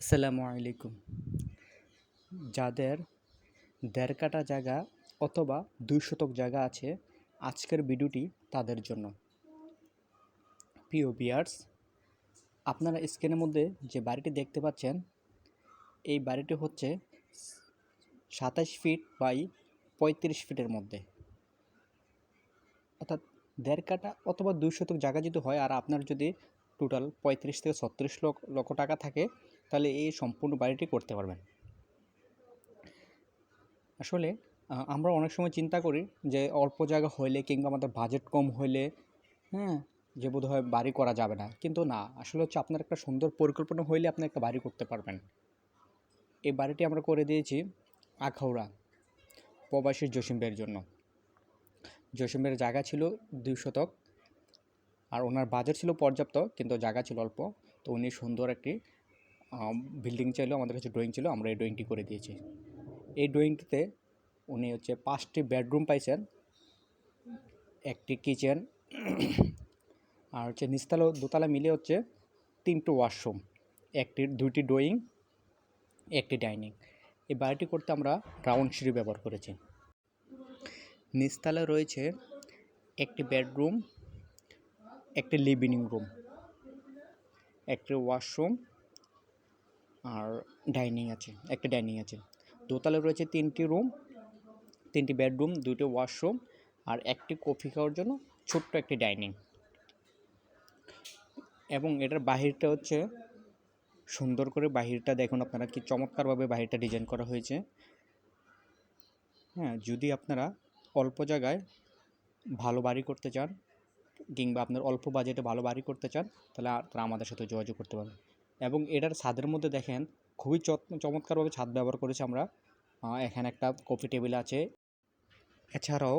আসসালামু আলাইকুম। যাদের দেড় কাটা জায়গা অথবা দুই শতক জায়গা আছে, আজকের ভিডিওটি তাদের জন্য। প্রিয় বিয়ার্স আপনারা স্ক্রিনের মধ্যে যে বাড়িটি দেখতে পাচ্ছেন, এই বাড়িটি হচ্ছে সাতাশ ফিট বাই পঁয়ত্রিশ ফিটের মধ্যে। অর্থাৎ দেড় কাটা অথবা দুই শতক জায়গা যদি হয়, আর আপনার যদি টোটাল পঁয়ত্রিশ থেকে ছত্রিশ লক্ষ টাকা থাকে তাহলে এই সম্পূর্ণ বাড়িটি করতে পারবেন। আসলে আমরা অনেক সময় চিন্তা করি যে অল্প জায়গা হইলে কিংবা আমাদের বাজেট কম হইলে হ্যাঁ যে বোধ হয় বাড়ি করা যাবে না। কিন্তু না, আসলে হচ্ছে আপনার একটা সুন্দর পরিকল্পনা হইলে আপনি একটা বাড়ি করতে পারবেন। এই বাড়িটি আমরা করে দিয়েছি আখাউড়া প্রবাসী জসিমবের জন্য। জসিমের জায়গা ছিল দুই শতক, আর ওনার বাজেট ছিল পর্যাপ্ত, কিন্তু জায়গা ছিল অল্প। তো উনি সুন্দর একটি বিল্ডিং চাইলো, আমাদের কাছে ড্রয়িং ছিল আমরা এই ড্রয়িংটি করে দিয়েছি। এই ড্রয়িংটিতে উনি হচ্ছে পাঁচটি বেডরুম পাইছেন, একটি কিচেন আর হচ্ছে নিচতলা, দোতলা মিলে হচ্ছে তিনটে ওয়াশরুম একটি, দুইটি ড্রয়িং একটি ডাইনিং এই বাড়িটি করতে আমরা রাউন্ড সিঁড়ি ব্যবহার করেছি। নিচতলায় রয়েছে একটি বেডরুম একটি লিভিং রুম একটি ওয়াশরুম আর ডাইনিং আছে, একটা ডাইনিং আছে। দোতলায় রয়েছে তিনটি রুম, তিনটি বেডরুম দুটো ওয়াশরুম আর একটি কফি খাওয়ার জন্য ছোট্ট একটি ডাইনিং। এবং এটার বাহিরটা হচ্ছে সুন্দর করে বাহিরটা দেখুন আপনারা কি চমৎকারভাবে বাহিরটা ডিজাইন করা হয়েছে। হ্যাঁ যদি আপনারা অল্প জায়গায় ভালো বাড়ি করতে চান কিংবা আপনার অল্প বাজেটে ভালো বাড়ি করতে চান, তাহলে আপনারা আমাদের সাথে যোগাযোগ করতে পারেন এবং এটার ছাদের মধ্যে দেখেন খুবই চমৎকারভাবে ছাদ ব্যবহার করেছি আমরা। এখানে একটা কফি টেবিল আছে। এছাড়াও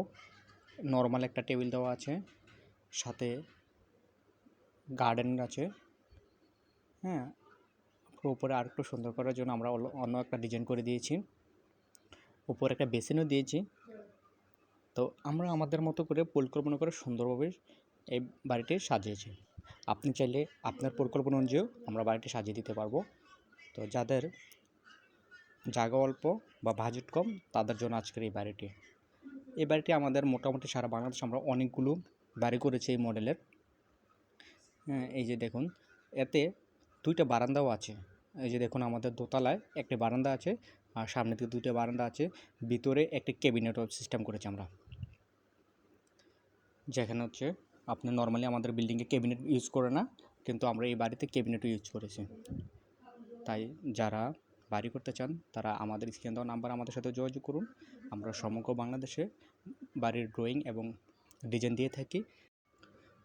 নর্মাল একটা টেবিল দেওয়া আছে। সাথে গার্ডেন আছে। হ্যাঁ উপরে আর একটু সুন্দর করার জন্য আমরা অন্য একটা ডিজাইন করে দিয়েছি। উপরে একটা বেসিনও দিয়েছি। তো আমরা আমাদের মতো করে পরিকল্পনা করে সুন্দরভাবে এই বাড়িটি সাজিয়েছি। আপনি চাইলে আপনার পরিকল্পনা অনুযায়ী আমরা বাড়িটি সাজিয়ে দিতে পারব। তো যাদের জায়গা অল্প বা বাজেট কম, তাদের জন্য আজকের এই বাড়িটি। এই বাড়িটি আমাদের মোটামুটি সারা বাংলাদেশ আমরা অনেকগুলো বাড়ি করেছি এই মডেলের হ্যাঁ এই যে দেখুন, এতে দুইটা বারান্দাও আছে। এই যে দেখুন, আমাদের দোতলায় একটি বারান্দা আছে আর সামনে থেকে দুইটা বারান্দা আছে। ভিতরে একটি ক্যাবিনেটও সিস্টেম করেছি আমরা। যেখানে হচ্ছে আপনি নর্মালি আমাদের বিল্ডিংয়ে ক্যাবিনেট ইউজ করে না, কিন্তু আমরা এই বাড়িতে ক্যাবিনেটও ইউজ করেছি। তাই যারা বাড়ি করতে চান, তারা আমাদের স্ক্রিন দেওয়া নাম্বার আমাদের সাথে যোগাযোগ করুন। আমরা সমগ্র বাংলাদেশে বাড়ির ড্রয়িং এবং ডিজাইন দিয়ে থাকি।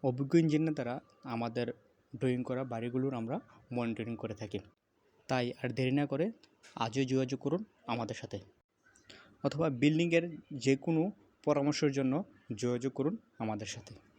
অভিজ্ঞ ইঞ্জিনিয়ার দ্বারা আমাদের ড্রয়িং করা বাড়িগুলোর আমরা মনিটরিং করে থাকি। তাই আর দেরি না করে আজই যোগাযোগ করুন আমাদের সাথে। অথবা বিল্ডিংয়ের যে কোনো পরামর্শের জন্য যোগাযোগ করুন আমাদের সাথে।